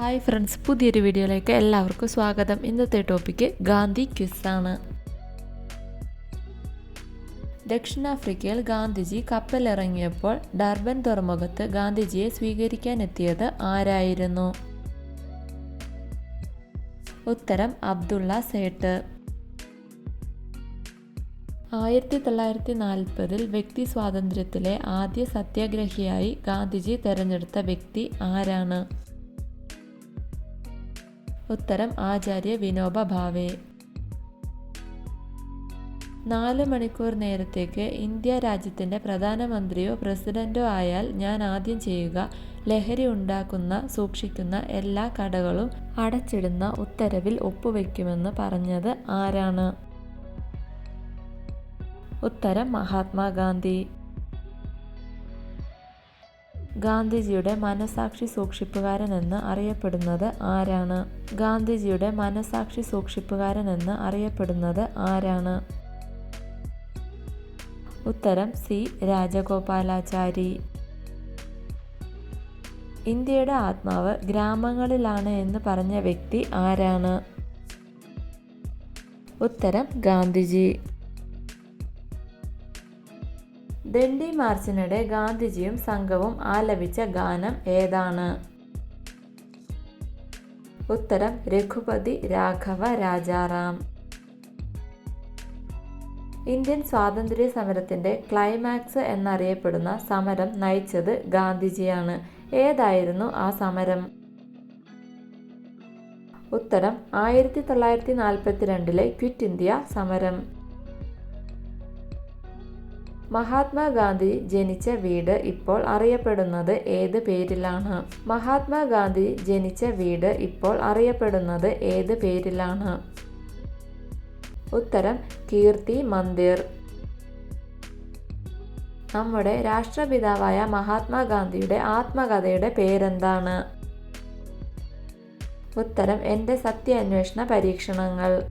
Hi friends പുതിയൊരു വീഡിയോയിലേക്ക് എല്ലാവർക്കും സ്വാഗതം. ഇന്നത്തെ ടോപ്പിക്ക് ഗാന്ധി ക്വിസാണ് ദക്ഷിണാഫ്രിക്കയിൽ ഗാന്ധിജി കപ്പലിറങ്ങിയപ്പോൾ ഡർബൻ തുറമുഖത്ത് ഗാന്ധിജിയെ സ്വീകരിക്കാനെത്തിയത് ആരായിരുന്നു? ഉത്തരം അബ്ദുള്ള സേട്ട്. ആയിരത്തി തൊള്ളായിരത്തി നാൽപ്പതിൽ വ്യക്തി സ്വാതന്ത്ര്യത്തിലെ ആദ്യ സത്യാഗ്രഹിയായി ഗാന്ധിജി തെരഞ്ഞെടുത്ത വ്യക്തി ആരാണ്? ഉത്തരം ആചാര്യ വിനോബ ഭാവേ. നാല് മണിക്കൂർ നേരത്തേക്ക് ഇന്ത്യ രാജ്യത്തിന്റെ പ്രധാനമന്ത്രിയോ പ്രസിഡന്റോ ആയാൽ ഞാൻ ആദ്യം ചെയ്യുക ലഹരി ഉണ്ടാക്കുന്ന സൂക്ഷിക്കുന്ന എല്ലാ കടകളും അടച്ചിടുന്ന ഉത്തരവിൽ ഒപ്പുവെക്കുമെന്ന് പറഞ്ഞത് ആരാണ്? ഉത്തരം മഹാത്മാഗാന്ധി ഗാന്ധിജിയുടെ മനസാക്ഷി സൂക്ഷിപ്പുകാരൻ എന്ന് അറിയപ്പെടുന്നത് ആരാണ്? ഗാന്ധിജിയുടെ മനസാക്ഷി സൂക്ഷിപ്പുകാരൻ എന്ന് അറിയപ്പെടുന്നത് ആരാണ്? ഉത്തരം സി. രാജഗോപാലാചാരി. ഇന്ത്യയുടെ ആത്മാവ് ഗ്രാമങ്ങളിലാണ് എന്ന് പറഞ്ഞ വ്യക്തി ആരാണ്? ഉത്തരം ഗാന്ധിജി. ദണ്ഡി മാർച്ചിനിടെ ഗാന്ധിജിയും സംഘവും ആലപിച്ച ഗാനം ഏതാണ്? ഉത്തരം രഘുപതി രാഘവ രാജാറാം. ഇന്ത്യൻ സ്വാതന്ത്ര്യ സമരത്തിന്റെ ക്ലൈമാക്സ് എന്നറിയപ്പെടുന്ന സമരം നയിച്ചത് ഗാന്ധിജിയാണ്. ഏതായിരുന്നു ആ സമരം? ഉത്തരം ആയിരത്തി തൊള്ളായിരത്തി നാൽപ്പത്തിരണ്ടിലെ ക്വിറ്റ് ഇന്ത്യ സമരം. മഹാത്മാഗാന്ധി ജനിച്ച വീട് ഇപ്പോൾ അറിയപ്പെടുന്നത് ഏത് പേരിലാണ്? മഹാത്മാഗാന്ധി ജനിച്ച വീട് ഇപ്പോൾ അറിയപ്പെടുന്നത് ഏത് പേരിലാണ്? ഉത്തരം കീർത്തി മന്ദിർ. നമ്മുടെ രാഷ്ട്രപിതാവായ മഹാത്മാഗാന്ധിയുടെ ആത്മകഥയുടെ പേരെന്താണ്? ഉത്തരം എന്റെ സത്യാന്വേഷണ പരീക്ഷണങ്ങൾ.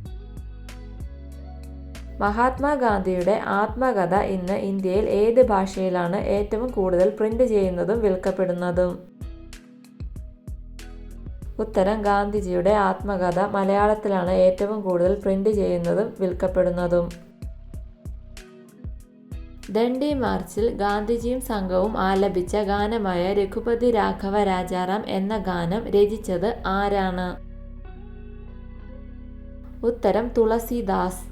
മഹാത്മാഗാന്ധിയുടെ ആത്മകഥ ഇന്ന് ഇന്ത്യയിൽ ഏത് ഭാഷയിലാണ് ഏറ്റവും കൂടുതൽ പ്രിന്റ് ചെയ്യുന്നതും വിൽക്കപ്പെടുന്നതും? ഉത്തരം ഗാന്ധിജിയുടെ ആത്മകഥ മലയാളത്തിലാണ് ഏറ്റവും കൂടുതൽ പ്രിന്റ് ചെയ്യുന്നതും വിൽക്കപ്പെടുന്നതും. ദണ്ഡി മാർച്ചിൽ ഗാന്ധിജിയും സംഘവും ആലപിച്ച ഗാനമായ രഘുപതി രാഘവ രാജാറാം എന്ന ഗാനം രചിച്ചത് ആരാണ്? ഉത്തരം തുളസിദാസ്.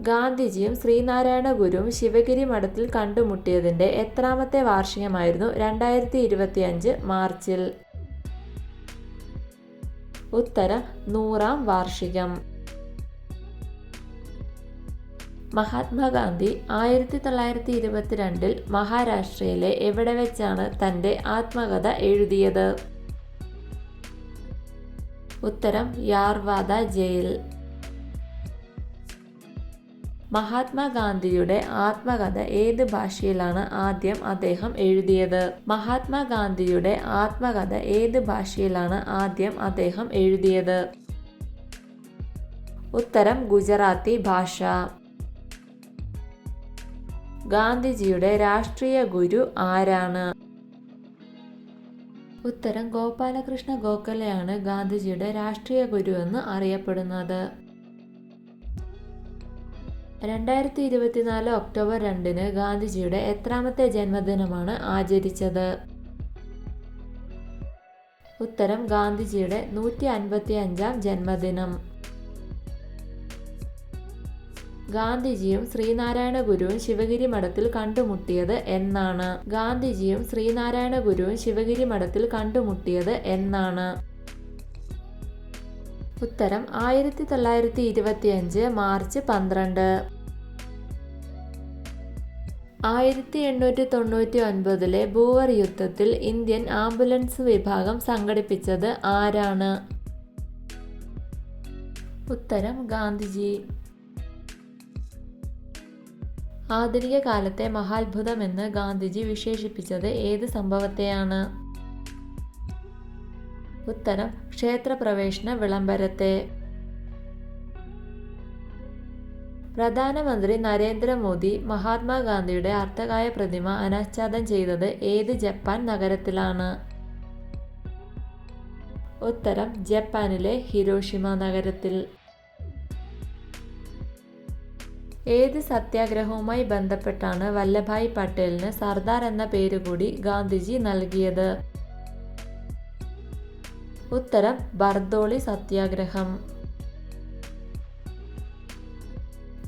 ഗാന്ധിജിയും ശ്രീനാരായണ ഗുരുവും ശിവഗിരി മഠത്തിൽ കണ്ടുമുട്ടിയതിന്റെ എത്രാമത്തെ വാർഷികമായിരുന്നു രണ്ടായിരത്തി ഇരുപത്തിയഞ്ച് മാർച്ചിൽ. ഉത്തരം നൂറാം വാർഷികം. മഹാത്മാഗാന്ധി ആയിരത്തി തൊള്ളായിരത്തി ഇരുപത്തിരണ്ടിൽ മഹാരാഷ്ട്രയിലെ എവിടെ വെച്ചാണ് തന്റെ ആത്മകഥ എഴുതിയത്? ഉത്തരം യാർവാദ ജയിൽ. മഹാത്മാഗാന്ധിയുടെ ആത്മകഥ ഏത് ഭാഷയിലാണ് ആദ്യം അദ്ദേഹം എഴുതിയത്? മഹാത്മാഗാന്ധിയുടെ ആത്മകഥ ഏത് ഭാഷയിലാണ് ആദ്യം അദ്ദേഹം എഴുതിയത്? ഉത്തരം ഗുജറാത്തി ഭാഷ. ഗാന്ധിജിയുടെ രാഷ്ട്രീയ ഗുരു ആരാണ്? ഉത്തരം ഗോപാലകൃഷ്ണ ഗോഖലെയാണ് ഗാന്ധിജിയുടെ രാഷ്ട്രീയ ഗുരു എന്ന് അറിയപ്പെടുന്നത്. രണ്ടായിരത്തി ഇരുപത്തിനാല് ഒക്ടോബർ രണ്ടിന് ഗാന്ധിജിയുടെ എത്രാമത്തെ ജന്മദിനമാണ് ആചരിച്ചത്. ഉത്തരം ഗാന്ധിജിയുടെ നൂറ്റി അൻപത്തി അഞ്ചാം ജന്മദിനം. ഗാന്ധിജിയും ശ്രീനാരായണ ഗുരുവും ശിവഗിരി മഠത്തിൽ കണ്ടുമുട്ടിയത് എന്നാണ്. ഗാന്ധിജിയും ശ്രീനാരായണ ഗുരുവും ശിവഗിരി മഠത്തിൽ കണ്ടുമുട്ടിയത് എന്നാണ്. ഉത്തരം ആയിരത്തി തൊള്ളായിരത്തി ഇരുപത്തിയഞ്ച് മാർച്ച് പന്ത്രണ്ട്. ആയിരത്തി എണ്ണൂറ്റി തൊണ്ണൂറ്റി ഒൻപതിലെ ബൂവർ യുദ്ധത്തിൽ ഇന്ത്യൻ ആംബുലൻസ് വിഭാഗം സംഘടിപ്പിച്ചത് ആരാണ്? ഉത്തരം ഗാന്ധിജി. ആധുനിക കാലത്തെ മഹാത്ഭുതമെന്ന് ഗാന്ധിജി വിശേഷിപ്പിച്ചത് ഏത് സംഭവത്തെയാണ്? ഉത്തരം ക്ഷേത്രപ്രവേശന വിളംബരത്തെ. പ്രധാനമന്ത്രി നരേന്ദ്രമോദി മഹാത്മാഗാന്ധിയുടെ അർത്ഥകായ പ്രതിമ അനാച്ഛാദം ചെയ്തത് ഏത് ജപ്പാൻ നഗരത്തിലാണ്? ഉത്തരം ജപ്പാനിലെ ഹിരോഷിമ നഗരത്തിൽ. ഏത് സത്യാഗ്രഹവുമായി ബന്ധപ്പെട്ടാണ് വല്ലഭായ് പട്ടേലിന് സർദാർ എന്ന പേരുകൂടി ഗാന്ധിജി നൽകിയത്? ഉത്തരം ബർദോളി സത്യാഗ്രഹം.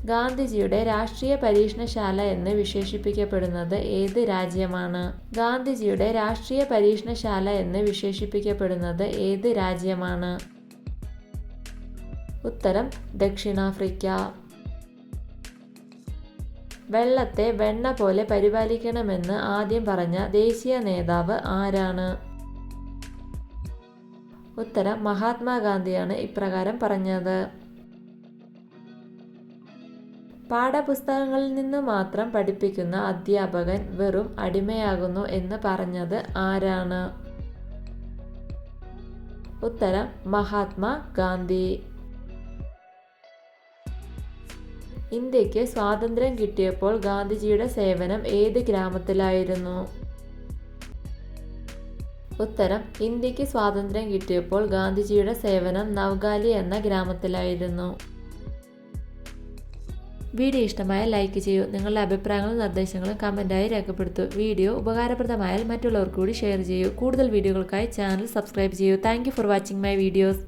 ഗാന്ധിജിയുടെ രാഷ്ട്രീയ പരീക്ഷണശാല എന്ന് വിശേഷിപ്പിക്കപ്പെടുന്നത് ഏത് രാജ്യമാണ്? ഗാന്ധിജിയുടെ രാഷ്ട്രീയ പരീക്ഷണശാല എന്ന് വിശേഷിപ്പിക്കപ്പെടുന്നത് ഏത് രാജ്യമാണ്? ഉത്തരം ദക്ഷിണാഫ്രിക്ക. വെള്ളത്തെ വെണ്ണ പോലെ പരിപാലിക്കണമെന്ന് ആദ്യം പറഞ്ഞ ദേശീയ നേതാവ് ആരാണ്? ഉത്തരം മഹാത്മാഗാന്ധിയാണ് ഇപ്രകാരം പറഞ്ഞത്. പാഠപുസ്തകങ്ങളിൽ നിന്ന് മാത്രം പഠിപ്പിക്കുന്ന അധ്യാപകൻ വെറും അടിമയാകുന്നു എന്ന് പറഞ്ഞത് ആരാണ്? ഉത്തരം മഹാത്മാ ഗാന്ധി ഇന്ത്യയ്ക്ക് സ്വാതന്ത്ര്യം കിട്ടിയപ്പോൾ ഗാന്ധിജിയുടെ സേവനം ഏത് ഗ്രാമത്തിലായിരുന്നു? ഉത്തരം ഇന്ത്യയ്ക്ക് സ്വാതന്ത്ര്യം കിട്ടിയപ്പോൾ ഗാന്ധിജിയുടെ സേവനം നവ്ഗാലി എന്ന ഗ്രാമത്തിലായിരുന്നു. വീഡിയോ ഇഷ്ടമായ ലൈക്ക് ചെയ്യൂ. നിങ്ങളുടെ അഭിപ്രായങ്ങളും നിർദ്ദേശങ്ങളും കമന്റായി രേഖപ്പെടുത്തൂ. വീഡിയോ ഉപകാരപ്രദമായാൽ മറ്റുള്ളവർക്ക് കൂടി ഷെയർ ചെയ്യൂ. കൂടുതൽ വീഡിയോകൾക്കായി ചാനൽ സബ്സ്ക്രൈബ് ചെയ്യൂ. Thank for watching my videos.